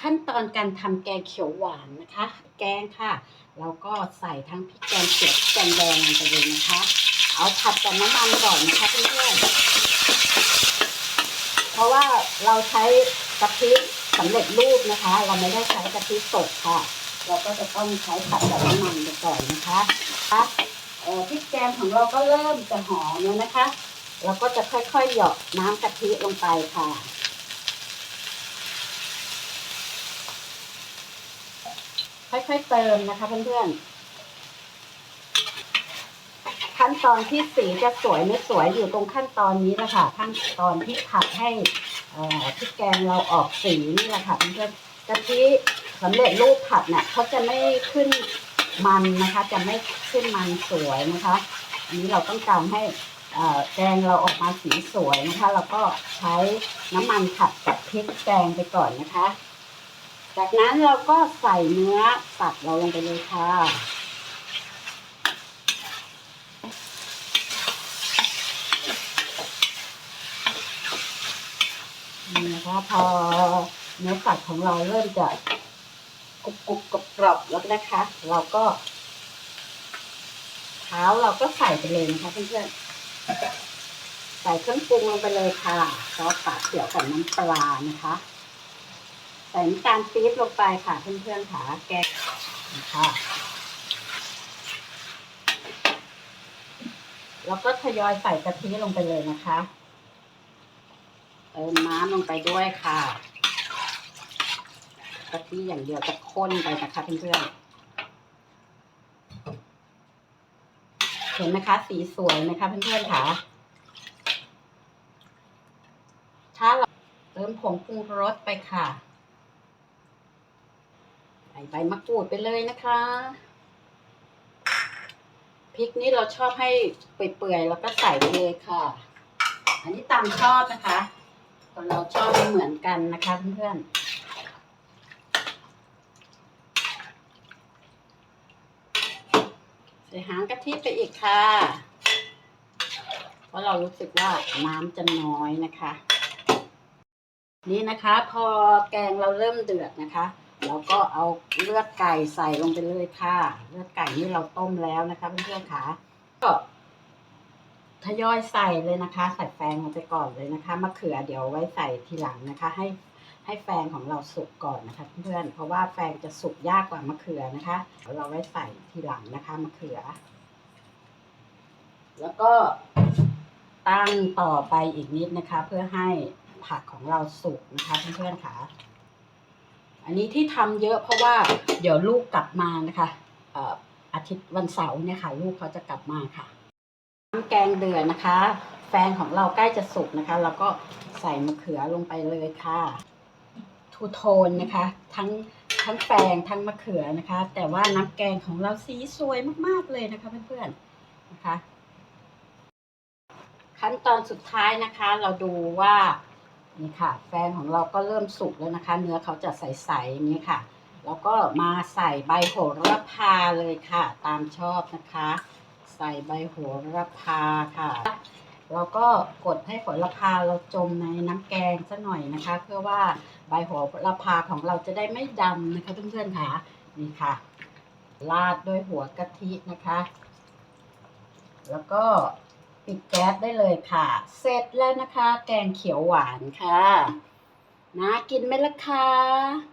ขั้นตอนการทำแกงเขียวหวานนะคะ แกงค่ะเราก็ใส่ทั้งพริกแกงเขียวแกงแดงลงไปเลยนะคะ เอาผัดกับน้ำมันก่อนนะคะเพื่อนๆเพราะว่าเราใช้กะทิสำเร็จรูปนะคะ เราไม่ได้ใช้กะทิสดค่ะ เราก็จะต้องใช้ผัดกับน้ำมันไปก่อนนะคะเอ่อพริกแกงของเราก็เริ่มจะหอมแล้วนะคะ เราก็จะค่อยๆ หยอกน้ำกะทิลงไปค่ะ ค่อยๆเติมนะคะเพื่อนๆ ขั้นตอนที่สีจะสวยไม่สวยอยู่ตรงขั้นตอนนี้แหละค่ะขั้นตอนที่ผัดให้พริกแกงเราออกสีนี่แหละค่ะเพื่อนๆกะทิสำเร็จรูปผัดเนี่ยเขาจะไม่ขึ้นมันนะคะ จะไม่ขึ้นมันสวยนะคะอันนี้เราต้องการให้แกงเราออกมาสีสวยนะคะเราก็ใช้น้ำมันผัดกับพริกแกงไปก่อนนะคะ จากนั้นเราก็ใส่เนื้อสัตว์เราลงไปเลยค่ะ นี่นะคะพอเนื้อสัตว์ของเราเริ่มจะกรุบกรุบกรอบกรอบแล้วนะคะ เราก็เท้าเราก็ใส่ไปเลยนะคะเพื่อนๆใส่เครื่องปรุงลงไปเลยค่ะซอสฝาเขียวกับน้ำปลานะคะ ใส่น้ำตาลปี๊บลงไปค่ะเพื่อนๆค่ะแกงนะคะแล้วก็ทยอยใส่กะทิลงไปเลยนะคะเติมน้ำลงไปด้วยค่ะกะทิอย่างเดียวจะข้นไปนะคะเพื่อนๆเห็นไหมคะ สีสวยไหมคะเพื่อนๆค่ะถ้าเราเติมผงปรุงรสไปค่ะ ส่ใบมะกรูดไปเลยนะคะพริกนี่เราชอบให้เปื่อยๆแล้วก็ใส่ไปเลยค่ะ อันนี้ตามชอบนะคะคนเราชอบไม่เหมือนกันนะคะเพื่อนๆใส่หางกะทิไปอีกค่ะ เพราะเรารู้สึกว่าน้ำจะน้อยนะคะ นี่นะคะ พอแกงเราเริ่มเดือดนะคะ เราก็เอาเลือดไก่ใส่ลงไปเลยค่ะ เลือดไก่นี่เราต้มแล้วนะคะเพื่อนๆค่ะก็ทยอยใส่เลยนะคะ ใส่แฟงลงไปก่อนเลยนะคะมะเขือเดี๋ยวไว้ใส่ทีหลังนะคะ ให้ให้แฟงของเราสุกก่อนนะคะเพื่อนเพราะว่าแฟงจะสุกยากกว่ามะเขือนะคะเดี๋ยวเราไว้ใส่ทีหลังนะคะมะเขือ แล้วก็ตั้งต่อไปอีกนิดนะคะ เพื่อให้ผักของเราสุกนะคะเพื่อนๆค่ะ อันนี้ที่ทำเยอะเพราะว่าเดี๋ยวลูกกลับมานะคะเอ่ออาทิตย์วันเสาร์เนี่ยค่ะ ลูกเขาจะกลับมาค่ะน้ำแกงเดือดนะคะ แฟนของเราใกล้จะสุกนะคะ เราก็ใส่มะเขือลงไปเลยค่ะ ทูโทนนะคะ ทั้งทั้งแฟงทั้งมะเขือนะคะ แต่ว่าน้ำแกงของเราสีสวยมากๆเลยนะคะเพื่อนๆนะคะ ขั้นตอนสุดท้ายนะคะ เราดูว่า นี่ค่ะแฟนของเราก็เริ่มสุกแล้วนะคะ เนื้อเขาจะใสๆอย่างนี้ค่ะ แล้วก็มาใส่ใบโหระพาเลยค่ะ ตามชอบนะคะ ใส่ใบโหระพาค่ะแล้วก็กดให้โหระพาเราจมในน้ำแกงซะหน่อยนะคะ เพื่อว่าใบโหระพาของเราจะได้ไม่ดำนะคะเพื่อนๆค่ะนี่ค่ะ ราดด้วยหัวกะทินะคะ แล้วก็ ปิดแก๊สได้เลยค่ะ เสร็จแล้วนะคะ แกงเขียวหวานค่ะน่ากินไหมล่ะคะ